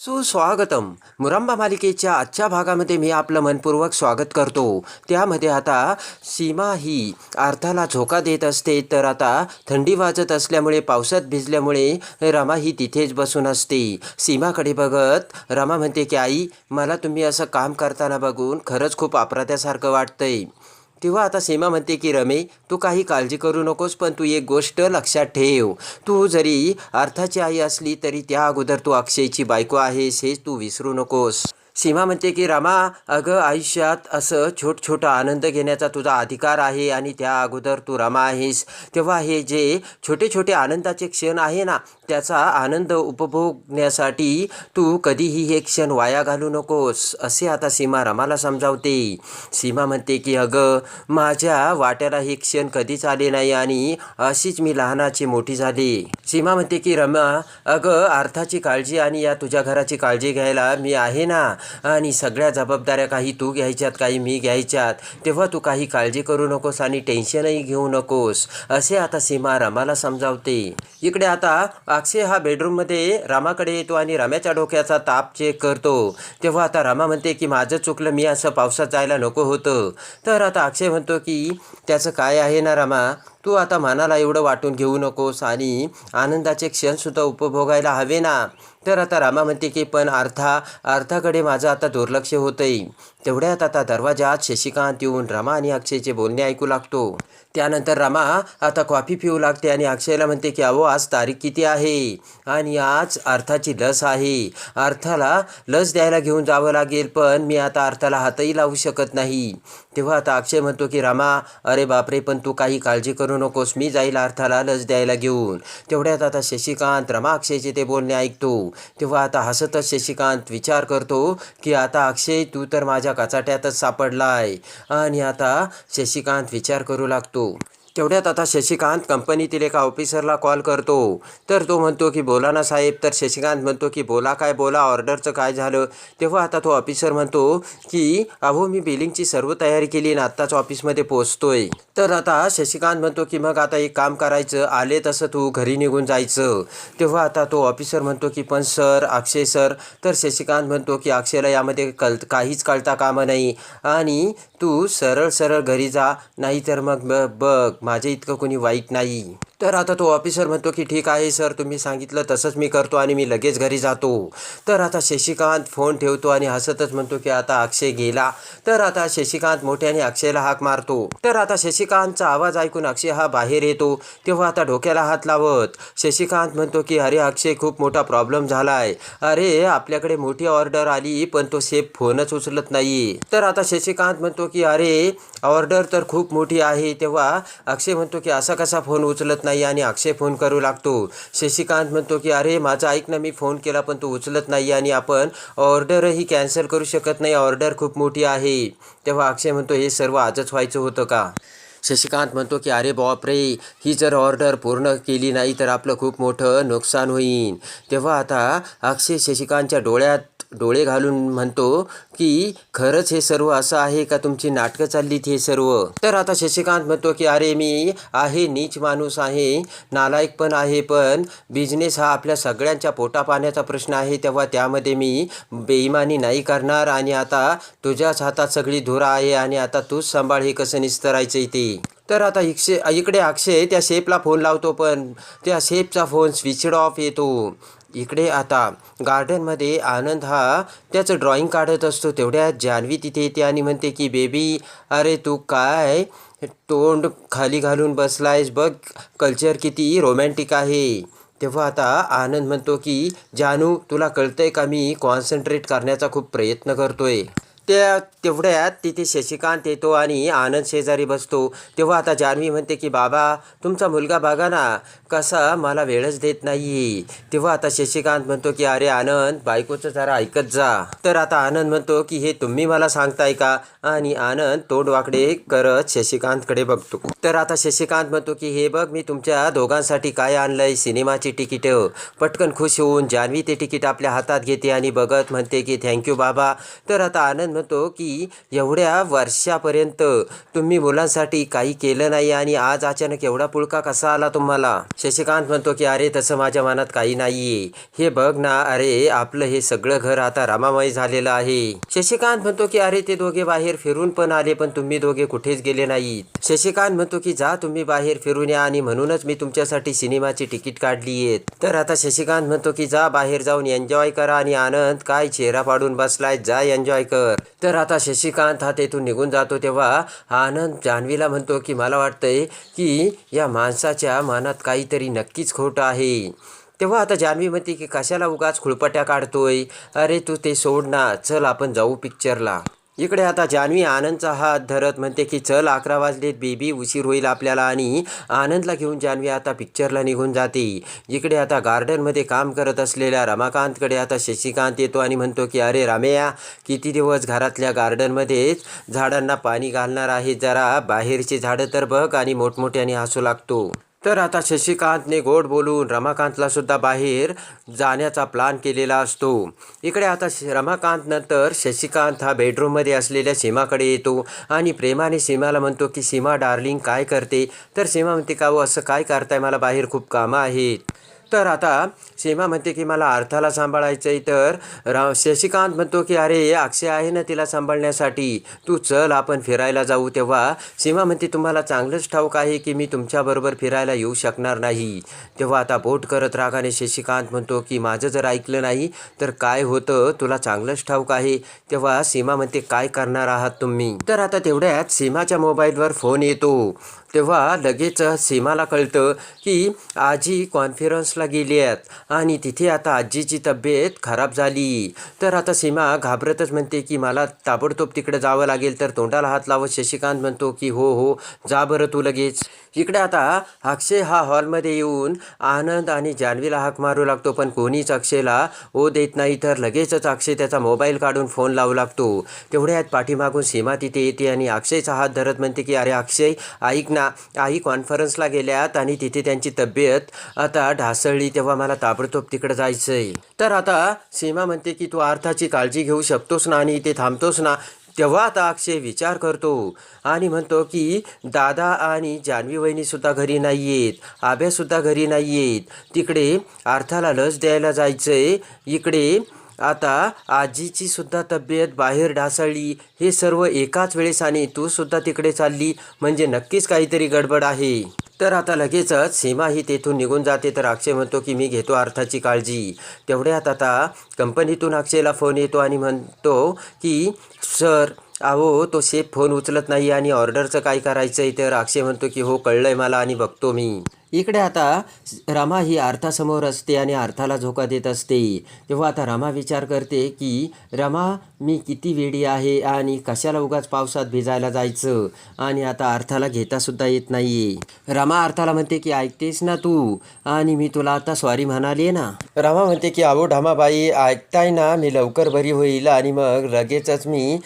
सुस्वागतम. मुरंबा मालिकेच्या आजच्या भागामध्ये मी आपलं मनपूर्वक स्वागत करतो. त्यामध्ये आता सीमा ही अर्थाला झोका देत असते तर आता थंडी वाजत असल्यामुळे पावसात भिजल्यामुळे रमा ही तिथेच बसून असते. सीमाकडे बघत रमा म्हणते की आई मला तुम्ही असं काम करताना बघून खरंच खूप अपराध्यासारखं वाटतंय. तेव्हा आता सीमा म्हणते की रमे तू काही काळजी करू नकोस पण तू एक गोष्ट लक्षात ठेव. तू जरी अर्थाची आई असली तरी त्या अगोदर तू अक्षयची बायको आहेस हेच तू विसरू नकोस. सीमा म्हणते की रामा अगं आयुष्यात असं छोट छोटा आनंद घेण्याचा तुझा अधिकार आहे आणि त्या अगोदर तू रमा आहेस. तेव्हा हे जे छोटे छोटे आनंदाचे क्षण आहे ना त्याचा आनंद उपभोगण्यासाठी तू कधीही हे क्षण वाया घालू नकोस असे आता सीमा रमाला समजावते. सीमा म्हणते की अगं माझ्या वाट्याला हे क्षण कधीच आले नाही आणि अशीच मी लहानाची मोठी झाली. सीमा म्हणते की रमा अगं अर्थाची काळजी आणि या तुझ्या घराची काळजी घ्यायला मी आहे ना आणि सगळ्या जबाबदाऱ्या काही तू घ्यायच्यात काही मी घ्यायच्यात. तेव्हा तू काही काळजी करू नकोस आणि टेन्शनही घेऊ नकोस. असे आता सीमा रमाला समजावते. इकडे आता अक्षय हा बेडरूममध्ये रामाकडे येतो आणि रम्याच्या डोक्याचा ताप चेक करतो. तेव्हा आता रामा म्हणते की माझं चुकलं मी असं पावसात जायला नको होतं. तर आता अक्षय म्हणतो की त्याचं काय आहे ना रामा? तू आता मनाला एवढं वाटून घेऊ नकोस आणि आनंदाचे क्षणसुद्धा उपभोगायला हवे ना. तर आता रामा म्हणते की पण अर्था अर्थाकडे माझं आता दुर्लक्ष होतंय. तेवढ्यात आता दरवाजात शशिकांत येऊन रमा आणि अक्षयचे बोलणे ऐकू लागतो. त्यानंतर रमा आता कॉफी पिऊ लागते आणि अक्षयला म्हणते की अहो आज तारीख किती आहे? आणि आज अर्थाची लस आहे. अर्थाला लस द्यायला घेऊन जावं लागेल पण मी आता अर्थाला हातही लावू शकत नाही. तेव्हा आता अक्षय म्हणतो की रामा अरे बापरे पण तू काही काळजी करू नकोस. मी जाईल अर्थाला लस द्यायला घेऊन. तेवढ्यात आता शशिकांत रमा अक्षयचे ते बोलणे ऐकतो. तेव्हा आता हसतच शशिकांत विचार करतो की आता अक्षय तू तर माझ्या कचाट्यातच सापडला आहे. आणि आता शशिकांत विचार करू लागतो. तेवढ्यात आता शशिकांत कंपनीतील एका ऑफिसरला कॉल करतो. तर तो म्हणतो की बोला ना साहेब. तर शशिकांत म्हणतो की बोला काय बोला ऑर्डरचं काय झालं? तेव्हा आता तो ऑफिसर म्हणतो की अहो मी बिलिंगची सर्व तयारी केली आणि आत्ताच ऑफिसमध्ये पोचतोय तर आता शशिकांत म्हणतो की मग आता एक काम करायचं. आले तसं तू घरी निघून जायचं. तेव्हा आता तो ऑफिसर म्हणतो की पण सर अक्षय सर तर शशिकांत म्हणतो की अक्षयला यामध्ये कल काहीच कळता कामं नाही. आणि तू सरळ सरळ घरी जा. नाहीतर मग ब बघ माझे इतकं कोणी वाईट नाही. तर आता तो ऑफिसर म्हणतो की ठीक आहे सर तुम्ही सांगितलं तसंच मी करतो आणि मी लगेच घरी जातो. तर आता शशिकांत फोन ठेवतो आणि हसतच म्हणतो की आता अक्षय गेला. तर आता शशिकांत मोठ्याने अक्षयला हाक मारतो. तर आता शशिकांतचा आवाज ऐकून अक्षय हा बाहेर येतो. तेव्हा आता डोक्याला हात लावत शशिकांत म्हणतो की अरे अक्षय खूप मोठा प्रॉब्लेम झाला आहे अरे आपल्याकडे मोठी ऑर्डर आली पण तो सेफ फोनच उचलत नाही तर आता शशिकांत म्हणतो की अरे ऑर्डर तर खूप मोठी आहे. तेव्हा अक्षय म्हणतो की असा कसा फोन उचलत नाही आणि अक्षय फोन करू लागतो. शशिकांत म्हणतो की अरे माझा ऐक ना मी फोन केला पण तो उचलत नाही आणि आपण ऑर्डरही कॅन्सल करू शकत नाही. ऑर्डर खूप मोठी आहे. तेव्हा अक्षय म्हणतो हे सर्व आजच व्हायचं होतं का? शशिकांत म्हणतो की अरे बापरे ही जर ऑर्डर पूर्ण केली नाही तर आपलं खूप मोठं नुकसान होईल तेव्हा आता अक्षय शशिकांतच्या डोळ्यात डोळे घालून म्हणतो की खरंच हे सर्व असं आहे का? तुमची नाटकं चाललीत हे सर्व? तर आता शशिकांत म्हणतो की अरे मी आहे नीच माणूस आहे नालायक पण आहे पण बिझनेस हा आपल्या सगळ्यांच्या पोटापाण्याचा प्रश्न आहे तेव्हा त्यामध्ये मी बेईमानी नाही करणार आणि आता तुझ्याच हातात सगळी धुरा आहे आणि आता तूच सांभाळ हे कसं निस्तरायचं इथे? तर आता इक्षे इकडे अक्षय त्या शेपला फोन लावतो पण त्या शेपचा फोन स्विचड ऑफ येतो. इकडे आता गार्डनमध्ये आनंद हा त्याचं ड्रॉइंग काढत असतो. तेवढ्यात जान्हवी तिथे येते आणि म्हणते की बेबी अरे तू काय तोंड खाली घालून बसलायस? बघ कल्चर किती रोमॅन्टिक आहे. तेव्हा आता आनंद म्हणतो की जानू तुला कळतंय का मी कॉन्सन्ट्रेट करण्याचा खूप प्रयत्न करतोय? त्या तेवढ्यात तिथे शशिकांत येतो आणि आनंद शेजारी बसतो. तेव्हा आता जान्हवी म्हणते की बाबा तुमचा मुलगा बघा ना कसा मला वेळच देत नाही तेव्हा आता शशिकांत म्हणतो की अरे आनंद बायकोचं जरा ऐकत जा. तर आता आनंद म्हणतो की हे तुम्ही मला सांगताय का? आणि आनंद तोंड वाकडे करत शशिकांतकडे बघतो. तर आता शशिकांत म्हणतो की हे बघ मी तुमच्या दोघांसाठी काय आणलंय? सिनेमाची तिकीटं. पटकन खुश होऊन जान्हवी ते तिकीट आपल्या हातात घेते आणि बघत म्हणते की थँक्यू बाबा. तर आता आनंद म्हणतो की एवढ्या वर्षापर्यंत तुम्ही मुलांसाठी काही केलं नाही आणि आज अचानक एवढा पुळका कसा आला तुम्हाला? शशिकांत म्हणतो की अरे तसं माझ्या मनात काही नाहीये. हे बघ ना अरे आपलं हे सगळं घर आता रामामय झालेलं आहे. शशिकांत म्हणतो की अरे ते दोघे बाहेर फिरून पण आले पण तुम्ही दोघे कुठेच गेले नाहीत. शशिकांत म्हणतो की जा तुम्ही बाहेर फिरून या आणि म्हणूनच मी तुमच्यासाठी सिनेमाची तिकीट काढली आहेत तर आता शशिकांत म्हणतो की जा बाहेर जाऊन एन्जॉय करा आणि आनंद. काय चेहरा पाडून बसलाय जा एन्जॉय कर. तर आता शशिकांत हा तेथून निघून जातो तेव्हा आनंद जान्हवीला म्हणतो की मला वाटतंय की या माणसाच्या मनात काहीतरी नक्कीच खोटं आहे. तेव्हा आता जान्हवी म्हणते की कशाला उगाच खुळपट्या काढतोय? अरे तू ते सोड ना. चल आपण जाऊ पिक्चरला इकडे आता जान्हवी आनंदचा हात धरत म्हणते की चल अकरा वाजलेत बेबी उशीर होईल आपल्याला आणि आनंदला घेऊन जान्हवी आता पिक्चरला निघून जाते. इकडे आता गार्डनमध्ये काम करत असलेल्या रमाकांतकडे आता शशिकांत येतो आणि म्हणतो की अरे रामेया किती दिवस घरातल्या गार्डनमध्येच झाडांना पाणी घालणार आहे? जरा बाहेरची झाडं तर बघ आणि मोठमोठ्याने हसू लागतो. तर आता शशिकांतने गोड बोलून रमाकांतला सुद्धा बाहेर जाण्याचा प्लान केलेला असतो. इकडे आता श- रमाकांत नंतर शशिकांत हा बेडरूममध्ये असलेल्या सीमाकडे येतो आणि प्रेमाने सीमाला म्हणतो की सीमा डार्लिंग काय करते? तर सीमा म्हणते का हो असं काय करताय? मला बाहेर खूप कामं आहेत. तर आता सीमा म्हणते की मला अर्थाला सांभाळायचं आहे तर रा शशिकांत म्हणतो की अरे अक्षय आहे ना तिला सांभाळण्यासाठी. तू चल आपण फिरायला जाऊ. तेव्हा सीमा म्हणते तुम्हाला चांगलंच ठाऊक आहे की मी तुमच्याबरोबर फिरायला येऊ शकणार नाही. तेव्हा आता बोट करत रागाने शशिकांत म्हणतो की माझं जर ऐकलं नाही तर काय होतं? तुला चांगलंच ठाऊक आहे. तेव्हा सीमा म्हणते काय करणार आहात तुम्ही? तर आता तेवढ्यात सीमाच्या मोबाईलवर फोन येतो. तेव्हा लगेच सीमाला कळतं की आजी कॉन्फरन्सला गेली आहेत आणि तिथे आता आजीची तब्येत खराब झाली. तर आता सीमा घाबरतच म्हणते की मला ताबडतोब तिकडे जावं लागेल तर तोंडाला हात लावत शशिकांत म्हणतो की हो हो जा बरं तू लगेच. इकडे आता अक्षय हा हॉलमध्ये येऊन आनंद आणि जान्हवीला हाक मारू लागतो पण कोणीच अक्षयला ओ देत नाही तर लगेचच अक्षय त्याचा मोबाईल काढून फोन लावू लागतो. तेवढ्यात पाठीमागून सीमा तिथे येते आणि अक्षयचा हात धरत म्हणते की अरे अक्षय ऐक ना आई कॉन्फरन्सला गेल्यात आणि तिथे त्यांची तब्येत आता ढासळली तेव्हा मला ताबडतोब तिकडे जायचंय. तर आता सीमा म्हणते की तू अर्थाची काळजी घेऊ शकतोस ना आणि इथे थांबतोस ना. तेव्हा आता अक्षय विचार करतो आणि म्हणतो की दादा आणि जान्हवी वहिनीसुद्धा घरी नाही आहेत आभ्यासुद्धा घरी नाही आहेत तिकडे अर्थाला लस द्यायला जायचंय. इकडे आता आजीची सुद्धा तब्येत बाहेर ढासळली. हे सर्व एकाच वेळेस आणि तू सुद्धा तिकडे चालली. म्हणजे नक्कीच काहीतरी गडबड आहे. तर आता लगेचच सीमा ही तेथून निघून जाते. तर अक्षय म्हणतो की मी घेतो अर्थाची काळजी. तेवढ्यात आता कंपनीतून अक्षयला फोन येतो आणि म्हणतो की सर अहो तो सेफ फोन उचलत नाही आणि ऑर्डरचं काय करायचं आहे तर अक्षय म्हणतो की हो कळलं आहे मला आणि बघतो मी. इकडे आता रमा ही अर्थासमोर असते आणि अर्थाला झोका देत असते. तेव्हा आता रमा विचार करते की रमा मी किती वेडी आहे आणि कशाला उगाच पावसात भिजायला जायचं? आणि आता अर्थाला घेतासुद्धा येत नाही रमा अर्थाला म्हणते की ऐकतेस ना तू? आणि मी तुला आता सॉरी म्हणाली ना. रमा म्हणते की अहो ढमाबाई ऐकताय ना मी लवकर बरी होईल आणि मग लगेचच मी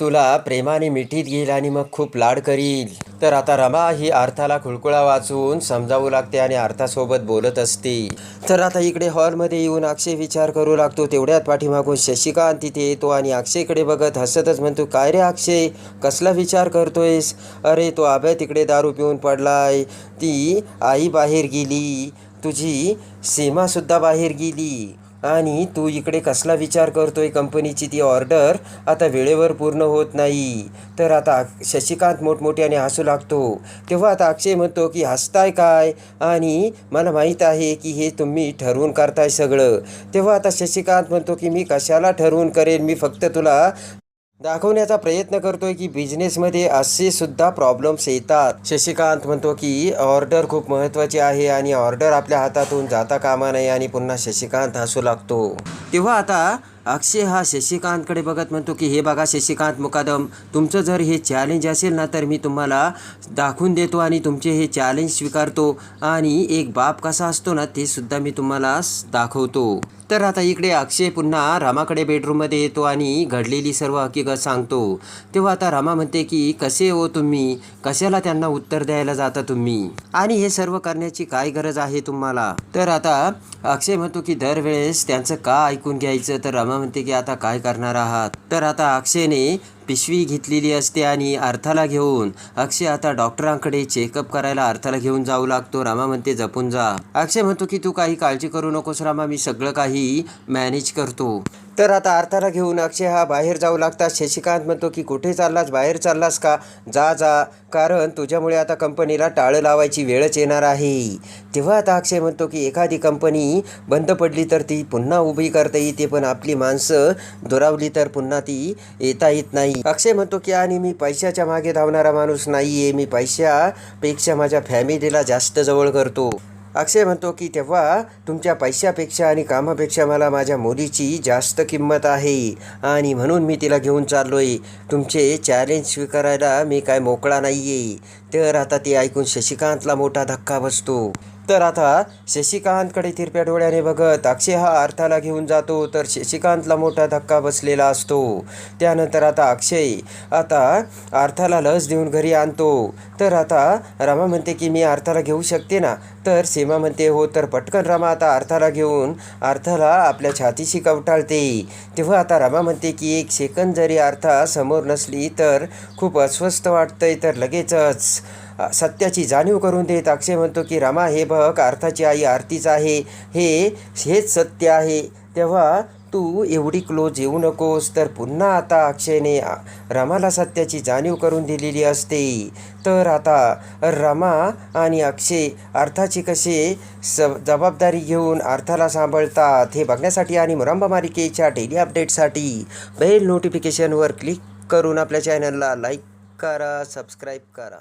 तुला प्रेमाने मिठीत घेईल आणि मग खूप लाड करील. तर आता रमा ही अर्थाला खुळकुळा वाचून समजावू लागते आणि अर्थासोबत बोलत असते. तर आता इकडे हॉलमध्ये येऊन अक्षय विचार करू लागतो. तेवढ्यात पाठीमागून शशिकांत तिथे येतो आणि अक्षयकडे बघत हसतच म्हणतो काय रे अक्षय कसला विचार करतोयस? अरे तो अभय तिकडे दारू पिऊन पडलाय. ती आई बाहेर गेली. तुझी सीमासुद्धा बाहेर गेली. आणि तू इकडे कसला विचार करतोय कंपनीची ती ऑर्डर? आता वेळेवर पूर्ण होत नाही. तर आता शशिकांत मोठमोठ्याने हसू लागतो. तेव्हा आता अक्षय म्हणतो की हसताय काय? आणि मला माहीत आहे की हे तुम्ही ठरवून करताय सगळं. तेव्हा आता शशिकांत म्हणतो की मी कशाला ठरवून करेन? मी फक्त तुला दाखवण्याचा प्रयत्न करतोय की बिझनेसमध्ये असे सुद्धा प्रॉब्लेम्स येतात. शशिकांत म्हणतो की ऑर्डर खूप महत्त्वाची आहे आणि ऑर्डर आपल्या हातातून जाता कामा नये आणि पुन्हा शशिकांत हसू लागतो. तेव्हा आता अक्षय हा शशिकांतकडे बघत म्हणतो की हे बघा शशिकांत मुकादम तुमचं जर हे चॅलेंज असेल ना तर मी तुम्हाला दाखवून देतो आणि तुमचे हे चॅलेंज स्वीकारतो आणि एक बाप कसा असतो ना ते सुद्धा मी तुम्हाला दाखवतो. तर आता इकडे अक्षय पुन्हा रामाकडे बेडरूममध्ये येतो आणि घडलेली सर्व हकीकत सांगतो. तेव्हा आता रामा म्हणते की कसे हो तुम्ही? कशाला त्यांना उत्तर द्यायला जाता तुम्ही? आणि हे सर्व करण्याची काय गरज आहे तुम्हाला? तर आता अक्षय म्हणतो की दरवेळेस त्यांचं का ऐकून घ्यायचं? तर रामा म्हणते की आता काय करणार आहात? तर आता अक्षयने पिशवी घेतलेली असते आणि अर्थाला घेऊन अक्षय आता डॉक्टरांकडे चेकअप करायला अर्थाला घेऊन जाऊ लागतो. रामा म्हणते जपून जा. अक्षय म्हणतो की तू काही काळजी करू नकोस रामा मी सगळं काही मॅनेज करतो. तर आता अर्थाला घेऊन अक्षय हा बाहेर जाऊ लागता. शशिकांत म्हणतो की कुठे चाललास? बाहेर चाललास का? जा जा. कारण तुझ्यामुळे आता कंपनीला टाळं लावायची वेळच येणार आहे. तेव्हा आता अक्षय म्हणतो की एखादी कंपनी बंद पडली तर ती पुन्हा उभी करता येते पण आपली माणसं दुरावली तर पुन्हा ती येता येत नाही. अक्षय म्हणतो की आणि मी पैशाच्या मागे धावणारा माणूस नाही आहे मी पैशापेक्षा माझ्या फॅमिलीला जास्त जवळ करतो. अक्षय म्हणतो की तेव्हा तुमच्या पैशापेक्षा आणि कामापेक्षा मला माझ्या मुलीची जास्त किंमत आहे. आणि म्हणून मी तिला घेऊन चाललोय. तुमचे चॅलेंज स्वीकारायला मी काय मोकळा नाही आहे तर आता ते ऐकून शशिकांतला मोठा धक्का बसतो. तर आता शशिकांतकडे तिरप्या डोळ्याने बघत अक्षय हा अर्थाला घेऊन जातो तर शशिकांतला मोठा धक्का बसलेला असतो. त्यानंतर आता अक्षय आता अर्थाला लस देऊन घरी आणतो. तर आता रमा म्हणते की मी अर्थाला घेऊ शकते ना? तर सीमा म्हणते हो तर पटकन रमा आता अर्थाला घेऊन अर्थाला आपल्या छातीशी कवटाळते. तेव्हा आता रमा म्हणते की एक सेकंद जरी अर्था समोर नसली तर खूप अस्वस्थ वाटतंय तर लगेचच. सत्याची जाणीव करून देत अक्षय म्हणतो की रमा हे बघ अर्थाची आई आरतीच आहे. हे हेच सत्य आहे. तेव्हा तू एवढी क्लोज येऊ नकोस. तर पुन्हा आता अक्षयने रमाला सत्याची जाणीव करून दिलेली असते. तर आता रमा आणि अक्षय अर्थाची कसे स जबाबदारी घेऊन अर्थाला सांभाळतात हे बघण्यासाठी आणि मुरंबा मालिकेच्या डेली अपडेटसाठी बेल नोटिफिकेशनवर क्लिक करून आपल्या चॅनलला लाईक करा सबस्क्राईब करा.